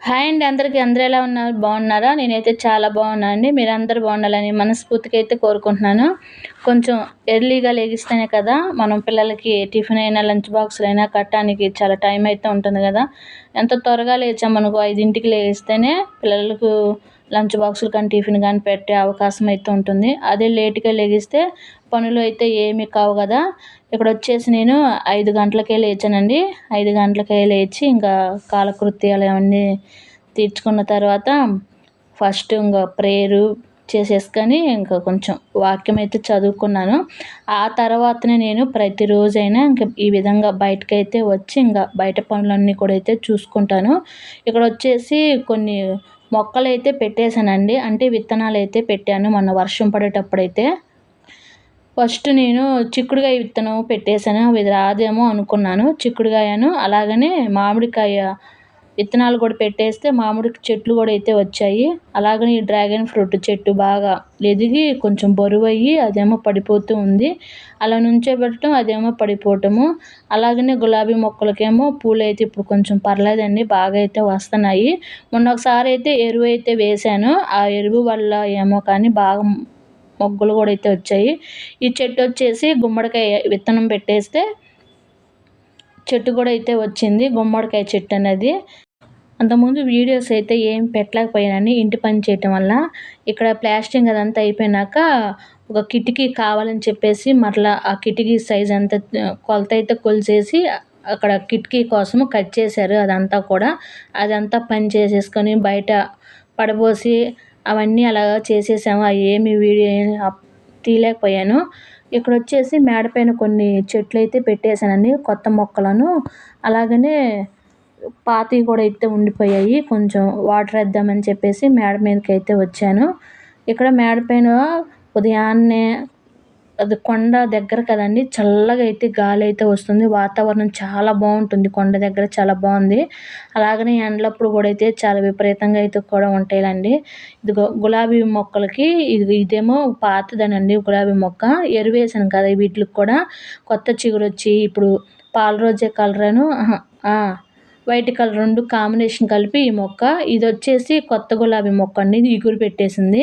Hi అండి అందరికీ అందరూ ఎలా ఉన్నారు? బాగున్నారా? నేనైతే చాలా బాగున్నాను అండి. మీరు బాగుండాలని మనస్ఫూర్తిగా అయితే కోరుకుంటున్నాను. కొంచెం ఎర్లీగా లేగిస్తేనే కదా మనం పిల్లలకి టిఫిన్ అయినా లంచ్ బాక్స్లు అయినా కట్టడానికి చాలా టైం అయితే ఉంటుంది కదా. ఎంత త్వరగా లేచామనుకో ఐదింటికి లేగిస్తేనే పిల్లలకు లంచ్ బాక్సులు కానీ టిఫిన్ కానీ పెట్టే అవకాశం అయితే ఉంటుంది. అదే లేట్గా లెగిస్తే పనులు అయితే ఏమీ కావు కదా. ఇక్కడ వచ్చేసి నేను ఐదు గంటలకే లేచానండి. ఐదు గంటలకే లేచి ఇంకా కాలకృత్యాలు అవన్నీ తీర్చుకున్న తర్వాత ఫస్ట్ ఇంకా ప్రేయరు చేసేసుకొని ఇంకా కొంచెం వాక్యం అయితే చదువుకున్నాను. ఆ తర్వాతనే నేను ప్రతిరోజైనా ఇంకా ఈ విధంగా బయటకైతే వచ్చి ఇంకా బయట పనులన్నీ కూడా అయితే చూసుకుంటాను. ఇక్కడ వచ్చేసి కొన్ని మొక్కలు అయితే పెట్టేశానండి. అంటే విత్తనాలు అయితే పెట్టాను మొన్న వర్షం పడేటప్పుడైతే. ఫస్ట్ నేను చిక్కుడుకాయ విత్తనం పెట్టేశాను. అవి రాదేమో అనుకున్నాను. చిక్కుడుకాయను అలాగనే మామిడికాయ విత్తనాలు కూడా పెట్టేస్తే మామిడి చెట్లు కూడా అయితే వచ్చాయి. అలాగనే ఈ డ్రాగన్ ఫ్రూట్ చెట్టు బాగా ఎదిగి కొంచెం బరువు అయ్యి అదేమో పడిపోతూ ఉంది. అలా నుంచే పెట్టడం అదేమో పడిపోవటము. అలాగనే గులాబీ మొక్కలకేమో పూలు అయితే ఇప్పుడు కొంచెం పర్లేదండి బాగా అయితే వస్తున్నాయి. మొన్న ఒకసారి అయితే ఎరువు అయితే వేశాను. ఆ ఎరువు వల్ల ఏమో కానీ బాగా మొగ్గలు కూడా అయితే వచ్చాయి. ఈ చెట్టు వచ్చేసి గుమ్మడికాయ విత్తనం పెట్టేస్తే చెట్టు కూడా అయితే వచ్చింది గుమ్మడికాయ చెట్టు అనేది. అంతకుముందు వీడియోస్ అయితే ఏం పెట్టలేకపోయానని ఇంటి పని చేయటం వల్ల ఇక్కడ ప్లాస్టింగ్ అదంతా అయిపోయినాక ఒక కిటికీ కావాలని చెప్పేసి మరలా ఆ కిటికీ సైజ్ అంతా కొలత అయితే కొలిచేసి అక్కడ కిటికీ కోసము కట్ చేశారు అదంతా కూడా. అదంతా పని చేసేసుకొని బయట పడబోసి అవన్నీ అలాగా చేసేసాము. అవి ఏమి వీడియో తీయలేకపోయాను. ఇక్కడ వచ్చేసి మేడపైన కొన్ని చెట్లు అయితే పెట్టేశానండి కొత్త మొక్కలను అలాగనే పాతవి కూడా అయితే ఉండిపోయాయి. కొంచెం వాటర్ వేద్దామని చెప్పేసి మేడ మీదకి అయితే వచ్చాను. ఇక్కడ మేడ పైన ఉదయాన్నే అది కొండ దగ్గర కదండి చల్లగా అయితే గాలి అయితే వస్తుంది. వాతావరణం చాలా బాగుంటుంది. కొండ దగ్గర చాలా బాగుంది. అలాగనే ఎండలప్పుడు కూడా అయితే చాలా విపరీతంగా అయితే కూడా ఉంటాయిలండి. ఇది గులాబీ మొక్కలకి ఇది ఇదేమో పాతదనండి గులాబీ మొక్క. ఎరువేసాను కదా వీటికి కూడా. కొత్త చిగురు వచ్చి ఇప్పుడు పాల రోజే కలరను వైట్ కలర్ రెండు కాంబినేషన్ కలిపి ఈ మొక్క. ఇది వచ్చేసి కొత్త గులాబీ మొక్క అండి. ఇగురు పెట్టేసింది.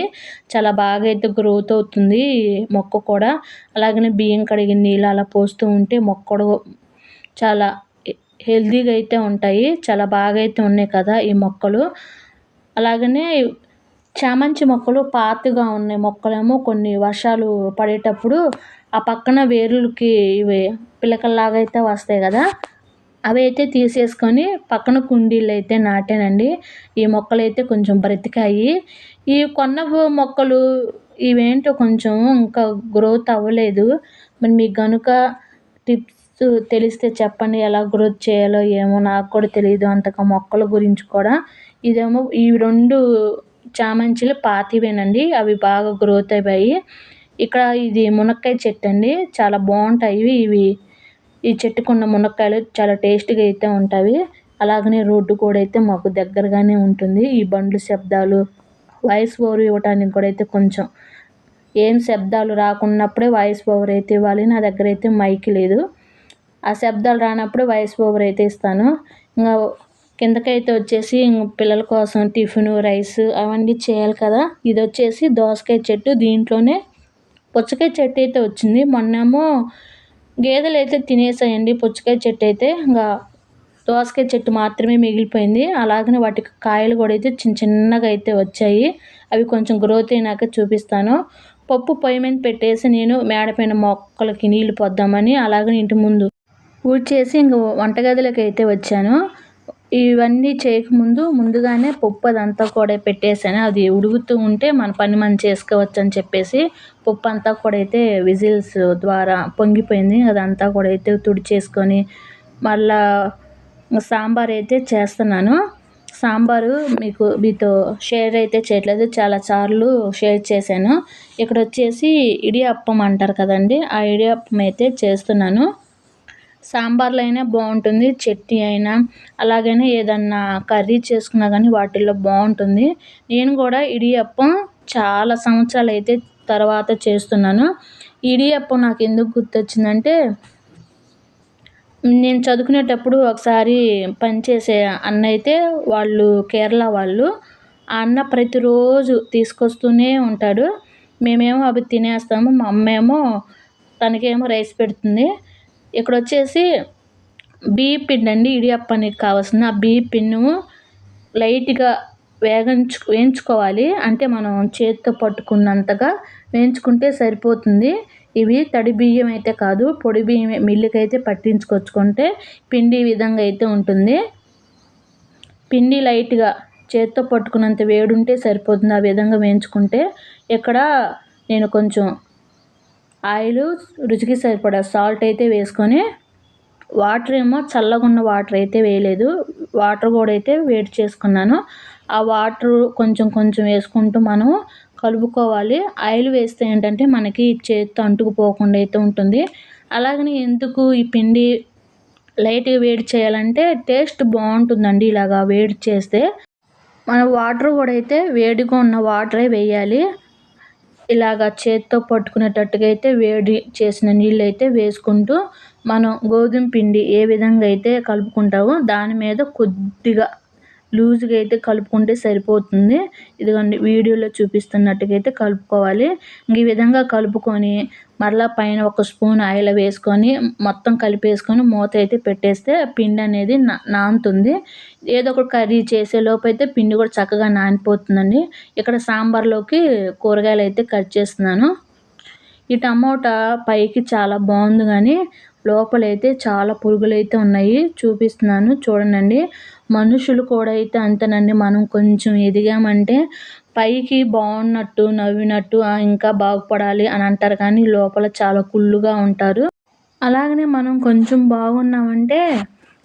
చాలా బాగా అయితే గ్రోత్ అవుతుంది మొక్క కూడా. అలాగనే బియ్యం కడిగిన నీళ్ళు అలా పోస్తూ ఉంటే మొక్క కూడా చాలా హెల్దీగా అయితే ఉంటాయి. చాలా బాగా అయితే ఉన్నాయి కదా ఈ మొక్కలు. అలాగనే చామంతి మొక్కలు పాతగా ఉన్నాయి. మొక్కలేమో కొన్ని వర్షాలు పడేటప్పుడు ఆ పక్కన వేర్లకి ఇవి పిలకల్లాగా అయితే వస్తాయి కదా. అవి అయితే తీసేసుకొని పక్కన కుండీలు అయితే నాటానండి. ఈ మొక్కలు అయితే కొంచెం బ్రతికాయి. ఈ కొన్న మొక్కలు ఇవేంటో కొంచెం ఇంకా గ్రోత్ అవ్వలేదు. మరి మీకు కనుక టిప్స్ తెలిస్తే చెప్పండి ఎలా గ్రోత్ చేయాలో ఏమో నాకు కూడా తెలియదు అంతగా మొక్కల గురించి కూడా ఇదేమో ఈ రెండు చామంచిలు పాతివేనండి. అవి బాగా గ్రోత్ అయ్యాయి ఇక్కడ ఇది మునక్కాయ చెట్టు అండి చాలా బాగుంటాయి ఇవి. ఈ చెట్టుకున్న మునక్కాయలు చాలా టేస్ట్గా అయితే ఉంటాయి. అలాగనే రోడ్డు కూడా అయితే మాకు దగ్గరగానే ఉంటుంది. ఈ బండ్లు శబ్దాలు వాయిస్ ఓవర్ ఇవ్వటానికి కూడా అయితే కొంచెం ఏం శబ్దాలు రాకున్నప్పుడే వాయిస్ ఓవర్ అయితే ఇవ్వాలి. నా దగ్గర అయితే మైక్ లేదు. ఆ శబ్దాలు రానప్పుడే వాయిస్ ఓవర్ అయితే ఇస్తాను. ఇంకా కిందకైతే వచ్చేసి పిల్లల కోసం టిఫిన్ రైస్ అవన్నీ చేయాలి కదా. ఇది వచ్చేసి దోసకాయ చెట్టు. దీంట్లోనే పుచ్చకాయ చెట్టు అయితే వచ్చింది. మొన్నేమో గేదెలు అయితే తినేసాయండి. పుచ్చకాయ చెట్టు అయితే ఇంకా దోసకాయ చెట్టు మాత్రమే మిగిలిపోయింది. అలాగనే వాటికి కాయలు కూడా అయితే చిన్న చిన్నగా అయితే వచ్చాయి. అవి కొంచెం గ్రోత్ అయినాక చూపిస్తాను. పప్పు పొయ్యి మీద పెట్టేసి నేను మేడపైన మొక్కలకి నీళ్ళు పొద్దామని అలాగనే ఇంటి ముందు ఊడ్చేసి ఇంక వంటగదిలోకి అయితే వచ్చాను. ఇవన్నీ చేయకముందు ముందుగానే పప్పు అదంతా కూడా పెట్టేసాను. అది ఉడుకుతూ ఉంటే మన పని మనం చేసుకోవచ్చు అని చెప్పేసి పప్పు అంతా కూడా అయితే విజిల్స్ ద్వారా పొంగిపోయింది. అదంతా కూడా అయితే తుడిచేసుకొని మళ్ళా సాంబార్ అయితే చేస్తున్నాను. సాంబారు మీకు మీతో షేర్ అయితే చేయట్లేదు. చాలా సార్లు షేర్ చేశాను. ఇక్కడ వచ్చేసి ఇడియప్పం అంటారు కదండి. ఆ ఇడియప్పం అయితే చేస్తున్నాను. సాంబార్లో అయినా బాగుంటుంది చట్నీ అయినా. అలాగనే ఏదన్నా కర్రీ చేసుకున్నా కానీ వాటిల్లో బాగుంటుంది. నేను కూడా ఇడియప్పం చాలా సంవత్సరాలు అయితే తర్వాత చేస్తున్నాను. ఇడియప్పం నాకు ఎందుకు గుర్తొచ్చిందంటే నేను చదువుకునేటప్పుడు ఒకసారి పనిచేసే అన్న అయితే వాళ్ళు కేరళ వాళ్ళు. ఆ అన్న ప్రతిరోజు తీసుకొస్తూనే ఉంటాడు. మేమేమో అవి తినేస్తాము మా అమ్మేమో తనకేమో రైస్ పెడుతుంది. ఇక్కడ వచ్చేసి బియ్య పిండి అండి ఇడియప్పానికి కావాల్సిన ఆ బియ్య పిండి లైట్గా వేగించు వేయించుకోవాలి. అంటే మనం చేతితో పట్టుకున్నంతగా వేయించుకుంటే సరిపోతుంది. ఇవి తడి బియ్యం అయితే కాదు పొడి బియ్యం మిల్లుకి అయితే పట్టించుకొచ్చుకుంటే పిండి విధంగా అయితే ఉంటుంది. పిండి లైట్గా చేత్తో పట్టుకున్నంత వేడి ఉంటే సరిపోతుంది ఆ విధంగా వేయించుకుంటే. ఇక్కడ నేను కొంచెం ఆయిల్ రుచికి సరిపడా సాల్ట్ అయితే వేసుకొని వాటర్ ఏమో చల్లగా ఉన్న వాటర్ అయితే వేయలేదు. వాటర్ కూడా అయితే వేడి చేసుకున్నాను. ఆ వాటర్ కొంచెం కొంచెం వేసుకుంటూ మనం కలుపుకోవాలి. ఆయిల్ వేస్తే ఏంటంటే మనకి చేతితో అంటుకుపోకుండా అయితే ఉంటుంది. అలాగని ఎందుకు ఈ పిండి లైట్గా వేడి చేయాలంటే టేస్ట్ బాగుంటుందండి ఇలాగా వేడి చేస్తే. మన వాటర్ కూడా అయితే వేడిగా ఉన్న వాటరే వేయాలి. ఇలాగ చేత్తో పట్టుకునేటట్టుగా అయితే వేడి చేసిన నీళ్ళు అయితే వేసుకుంటూ మనం గోధుమ పిండి ఏ విధంగా అయితే కలుపుకుంటామో దాని మీద కొద్దిగా లూజ్గా అయితే కలుపుకుంటే సరిపోతుంది. ఇదిగోండి వీడియోలో చూపిస్తున్నట్టుగా అయితే కలుపుకోవాలి ఈ విధంగా కలుపుకొని మరలా పైన ఒక స్పూన్ ఆయిల్ వేసుకొని మొత్తం కలిపేసుకొని మూత అయితే పెట్టేస్తే పిండి అనేది నా నానుతుంది. ఏదో ఒక కర్రీ చేసేలోపు అయితే పిండి కూడా చక్కగా నానిపోతుందండి. ఇక్కడ సాంబార్లోకి కూరగాయలు అయితే కట్ చేస్తున్నాను. ఈ టమోటా పైకి చాలా బాగుంది కానీ లోపలైతే చాలా పురుగులు అయితే ఉన్నాయి. చూపిస్తున్నాను చూడండి మనుషులు కూడా అయితే అంతేనండి. మనం కొంచెం ఎదిగామంటే పైకి బాగున్నట్టు నవ్వినట్టు ఇంకా బాగుపడాలి అని అంటారు కానీ లోపల చాలా కుళ్ళుగా ఉంటారు. అలాగనే మనం కొంచెం బాగున్నామంటే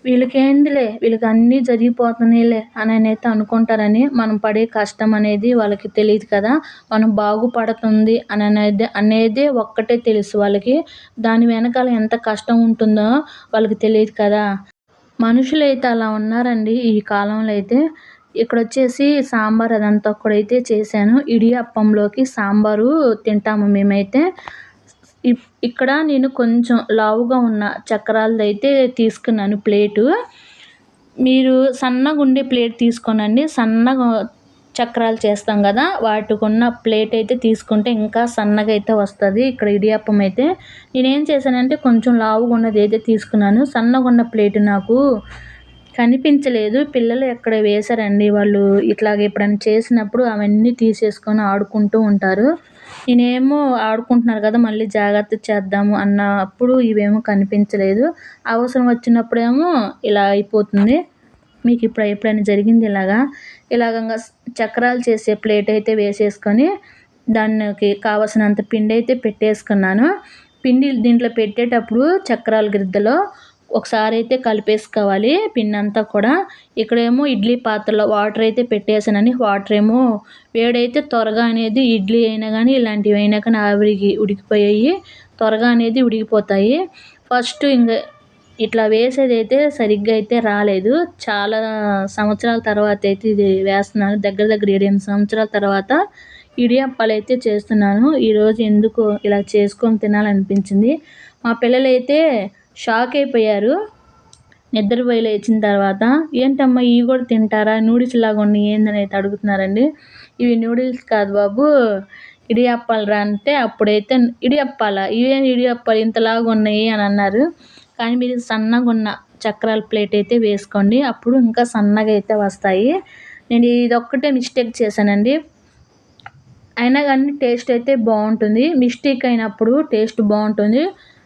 వీళ్ళకేందిలే వీళ్ళకి అన్నీ జరిగిపోతున్నాయిలే అని అయితే అనుకుంటారని మనం పడే కష్టం అనేది వాళ్ళకి తెలియదు కదా. మనం బాగుపడుతుంది అని అనేది అనేది ఒక్కటే తెలుసు వాళ్ళకి. దాని వెనకాల ఎంత కష్టం ఉంటుందో వాళ్ళకి తెలియదు కదా. మనుషులు అయితే అలా ఉన్నారండి. ఈ కాలంలో అయితే ఇక్కడ వచ్చేసి సాంబార్ అదంతా ఒక్కడైతే అయితే చేశాను ఇడియప్పంలోకి సాంబారు తింటాము మేమైతే. ఇక్కడ నేను కొంచెం లావుగా ఉన్న చక్రాలది అయితే తీసుకున్నాను ప్లేటు. మీరు సన్నగా ఉండే ప్లేట్ తీసుకోనండి. సన్నగా చక్రాలు చేస్తాం కదా వాటికి ఉన్న ప్లేట్ అయితే తీసుకుంటే ఇంకా సన్నగా అయితే వస్తుంది. ఇక్కడ ఇడియప్పం అయితే నేనేం చేశానంటే కొంచెం లావుగా ఉన్నది అయితే తీసుకున్నాను. సన్నగా ఉన్న ప్లేట్ నాకు కనిపించలేదు. పిల్లలు ఎక్కడ వేశారండి? వాళ్ళు ఇట్లాగ ఎప్పుడైనా చేసినప్పుడు అవన్నీ తీసేసుకొని ఆడుకుంటూ ఉంటారు. నేనేమో ఆడుకుంటున్నారు కదా మళ్ళీ జాగ్రత్త చేద్దాము అన్నప్పుడు ఇవేమో కనిపించలేదు. అవసరం వచ్చినప్పుడేమో ఇలా అయిపోతుంది. మీకు ఇప్పుడు ఎప్పుడైనా జరిగింది ఇలాగా? ఇలాగంగా చక్రాలు చేసే ప్లేట్ అయితే వేసేసుకొని దానికి కావలసినంత పిండి అయితే పెట్టేసుకున్నాను. పిండి దీంట్లో పెట్టేటప్పుడు చక్రాల గిద్దలో ఒకసారి అయితే కలిపేసుకోవాలి పిండి అంతా కూడా. ఇక్కడేమో ఇడ్లీ పాత్రలో వాటర్ అయితే పెట్టేసానని వాటర్ ఏమో వేడైతే త్వరగా అనేది ఇడ్లీ అయినా కానీ ఇలాంటివి అయినా కానీ ఆవిరికి ఉడికిపోయాయి. త్వరగా అనేది ఉడికిపోతాయి. ఫస్ట్ ఇంకా ఇట్లా వేసేది అయితే సరిగ్గా అయితే రాలేదు. చాలా సంవత్సరాల తర్వాత అయితే ఇది వేస్తున్నాను. దగ్గర దగ్గర ఏడెనిమిది సంవత్సరాల తర్వాత ఇడియప్పాలు అయితే చేస్తున్నాను. ఈరోజు ఎందుకు ఇలా చేసుకొని తినాలనిపించింది. మా పిల్లలైతే షాక్ అయిపోయారు. నిద్రపోయి లేచిన తర్వాత ఏంటమ్మా ఇవి కూడా తింటారా? నూడిల్స్ లాగా ఉన్నాయి ఏందని అయితే అడుగుతున్నారండి. ఇవి నూడిల్స్ కాదు బాబు ఇడియప్పాలు రా అంటే అప్పుడైతే ఇడియప్పాల? ఇవేం ఇడియప్పాలు? ఇంతలాగా ఉన్నాయి అని అన్నారు. కానీ మీరు సన్నగా ఉన్న చక్రాల ప్లేట్ అయితే వేసుకోండి. అప్పుడు ఇంకా సన్నగా అయితే వస్తాయి. నేను ఇది ఒక్కటే మిస్టేక్ చేశానండి. అయినా కానీ టేస్ట్ అయితే బాగుంటుంది. మిస్టేక్ అయినప్పుడు టేస్ట్ బాగుంటుంది.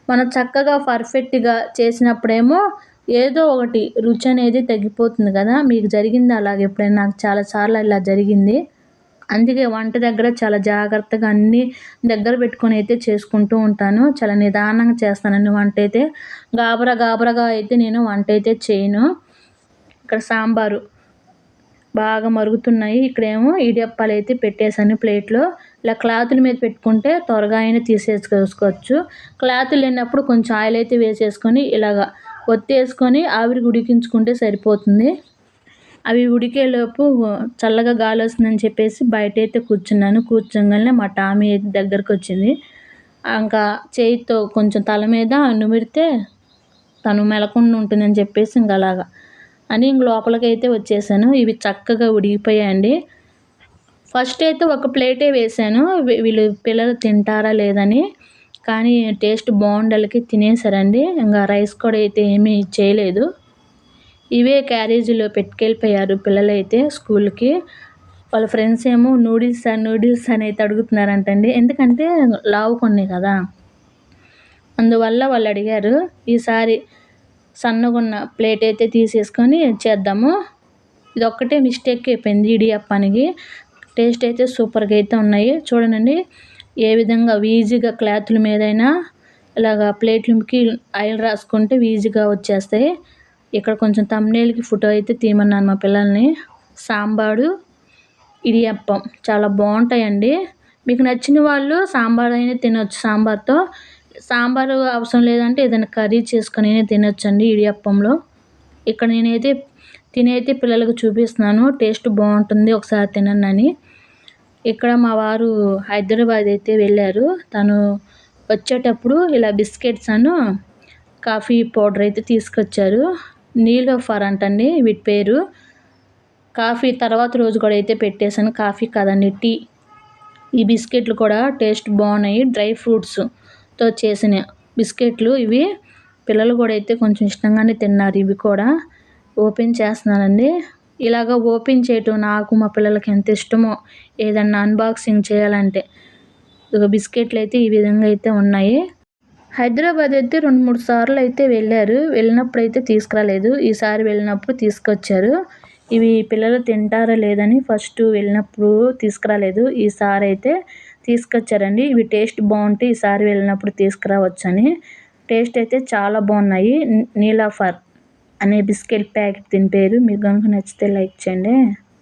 మనం చక్కగా పర్ఫెక్ట్గా చేసినప్పుడేమో ఏదో ఒకటి రుచి అనేది తగ్గిపోతుంది కదా. మీకు జరిగింది అలాగే ఎప్పుడైనా? నాకు చాలా సార్లు ఇలా జరిగింది. అందుకే వంట దగ్గర చాలా జాగ్రత్తగా అన్నీ దగ్గర పెట్టుకొని అయితే చేసుకుంటూ ఉంటాను. చాలా నిదానంగా చేస్తానండి వంట అయితే. గాబరా గాబరాగా అయితే నేను వంట అయితే చేయను. ఇక్కడ సాంబారు బాగా మరుగుతున్నాయి. ఇక్కడేమో ఇడియప్పాలు అయితే పెట్టేశాను ప్లేట్లో. ఇలా క్లాతుల మీద పెట్టుకుంటే త్వరగా అయినా తీసేసుకోవచ్చు. క్లాత్ లేనప్పుడు కొంచెం ఆయిల్ అయితే వేసేసుకొని ఇలాగ ఒత్తేసుకొని ఆవిరికి ఉడికించుకుంటే సరిపోతుంది. అవి ఉడికేలోపు చల్లగా గాలి వస్తుందని చెప్పేసి బయట అయితే కూర్చున్నాను. కూర్చోగానే మా టామీ దగ్గరకు వచ్చింది ఇంకా చేయితో కొంచెం తల మీద నుమిరితే తను మెలకుండా ఉంటుందని చెప్పేసి ఇంక అలాగా అని ఇంక లోపలికి అయితే వచ్చేసాను. ఇవి చక్కగా ఉడిగిపోయాయండి. ఫస్ట్ అయితే ఒక ప్లేటే వేసాను. వీళ్ళు పిల్లలు తింటారా లేదని కానీ టేస్ట్ బాగుండాలకి తినేసారండి. ఇంకా రైస్ కూడా అయితే ఏమీ చేయలేదు. ఇవే క్యారేజీలో పెట్టుకెళ్ళిపోయారు పిల్లలైతే స్కూల్కి. వాళ్ళ ఫ్రెండ్స్ ఏమో నూడిల్స్ నూడిల్స్ అని అయితే అడుగుతున్నారంటండి. ఎందుకంటే లావు కొన్ని కదా. అందువల్ల వాళ్ళు అడిగారు ఈసారి సన్నగున్న ప్లేట్ అయితే తీసేసుకొని చేద్దాము. ఇది ఒక్కటే మిస్టేక్ అయిపోయింది ఇడియప్పానికి టేస్ట్ అయితే సూపర్గా అయితే ఉన్నాయి. చూడండి ఏ విధంగా ఈజీగా క్లాత్ల మీదైనా ఇలాగా ప్లేట్లకి ఆయిల్ రాసుకుంటే ఈజీగా వచ్చేస్తాయి. ఇక్కడ కొంచెం తమ్నేల్కి ఫోటో అయితే తీయమన్నాను మా పిల్లల్ని. సాంబారు ఇడియప్పం. చాలా బాగుంటాయండి. మీకు నచ్చిన వాళ్ళు సాంబార్ అయినా తినొచ్చు సాంబార్తో. సాంబారు అవసరం లేదంటే ఏదైనా కర్రీ చేసుకొని తినొచ్చండి ఇడియప్పంలో. ఇక్కడ నేనైతే తినైతే పిల్లలకు చూపిస్తున్నాను. టేస్ట్ బాగుంటుంది. ఒకసారి తినండి అని. ఇక్కడ మా వారు హైదరాబాద్ అయితే వెళ్ళారు. తను వచ్చేటప్పుడు ఇలా బిస్కెట్స్ అను కాఫీ పౌడర్ అయితే తీసుకొచ్చారు. నీలోఫర్ అంటండి వీటి పేరు. కాఫీ తర్వాత రోజు కూడా అయితే పెట్టేశాను. కాఫీ కాదండి టీ. ఈ బిస్కెట్లు కూడా టేస్ట్ బాగున్నాయి. డ్రై ఫ్రూట్స్తో చేసిన బిస్కెట్లు ఇవి. పిల్లలు కూడా అయితే కొంచెం ఇష్టంగానే తిన్నారు ఇవి కూడా. ఓపెన్ చేస్తున్నానండి. ఇలాగ ఓపెన్ చేయటం నాకు మా పిల్లలకి ఎంత ఇష్టమో ఏదన్నా అన్బాక్సింగ్ చేయాలంటే. బిస్కెట్లు అయితే ఈ విధంగా అయితే ఉన్నాయి. హైదరాబాద్ అయితే రెండు మూడు సార్లు అయితే వెళ్ళారు. వెళ్ళినప్పుడు అయితే తీసుకురాలేదు. ఈసారి వెళ్ళినప్పుడు తీసుకొచ్చారు. ఇవి పిల్లలు తింటారా లేదని ఫస్ట్ వెళ్ళినప్పుడు తీసుకురాలేదు. ఈసారి అయితే తీసుకొచ్చారండి. ఇవి టేస్ట్ బాగుంటే ఈసారి వెళ్ళినప్పుడు తీసుకురావచ్చని. టేస్ట్ అయితే చాలా బాగున్నాయి. నీలాఫర్ అనే బిస్కెట్ ప్యాకెట్ తినిపేరు మీకు కనుక నచ్చితే లైక్ చేయండి.